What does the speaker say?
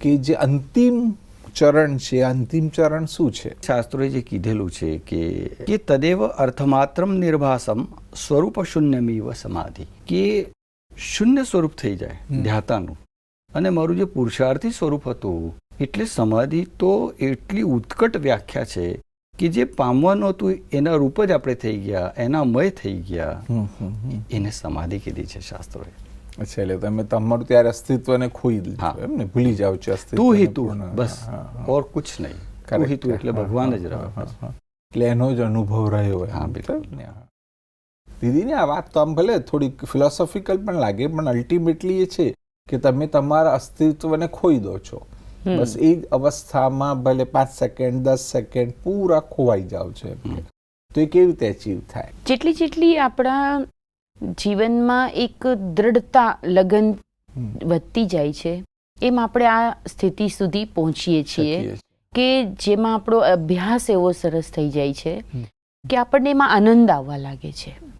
કે જે અંતિમ ચરણ છે અંતિમ ચરણ શું છે? શાસ્ત્રોએ જે કીધેલું છે કે કે તદેવ અર્થમાત્રમ નિર્ભાસમ સ્વરૂપ શૂન્યમીવ સમાધિ. કે શૂન્ય સ્વરૂપ થઈ જાય ધ્યાતાનું. અને મારું જે પુરુષાર્થી સ્વરૂપ હતું એટલે સમાધિ તો એટલી ઉત્કટ વ્યાખ્યા છે કે જે પામવાનું હતું એના રૂપ જ આપણે થઈ ગયા એના મય થઈ ગયા. એને સમાધિ કીધી છે શાસ્ત્રોએ. અચ્છા એટલે તમે તમારું ત્યારે અસ્તિત્વને ખોઈ દીધું એમ ને? ભૂલી જાવ છો અસ્તિત્વ તું હી તું બસ. ઓર કુછ નહીં. તું Correct. હી તું એટલે ભગવાન જ હા, રહો હા, હા. એટલે એનો જ અનુભવ રહ્યો. હા, બિલકુલ. દીદીને આ વાત તો આમ ભલે થોડીક ફિલોસોફિકલ પણ લાગે પણ અલ્ટિમેટલી એ છે કે તમે તમારા અસ્તિત્વને ખોઈ દો છો. બસ એ જ અવસ્થામાં ભલે પાંચ સેકન્ડ દસ સેકન્ડ પૂરા ખોવાઈ જાવ છો તો એ કેવી રીતે અચીવ થાય? જેટલી જેટલી આપણા જીવનમાં એક દ્રઢતા લગન વધતી જાય છે. એમ આપણે આ સ્થિતિ સુધી પહોંચીએ છીએ કે જેમાં આપણો અભ્યાસ એવો સરસ થઈ જાય છે કે આપણને એમાં આનંદ આવવા લાગે છે.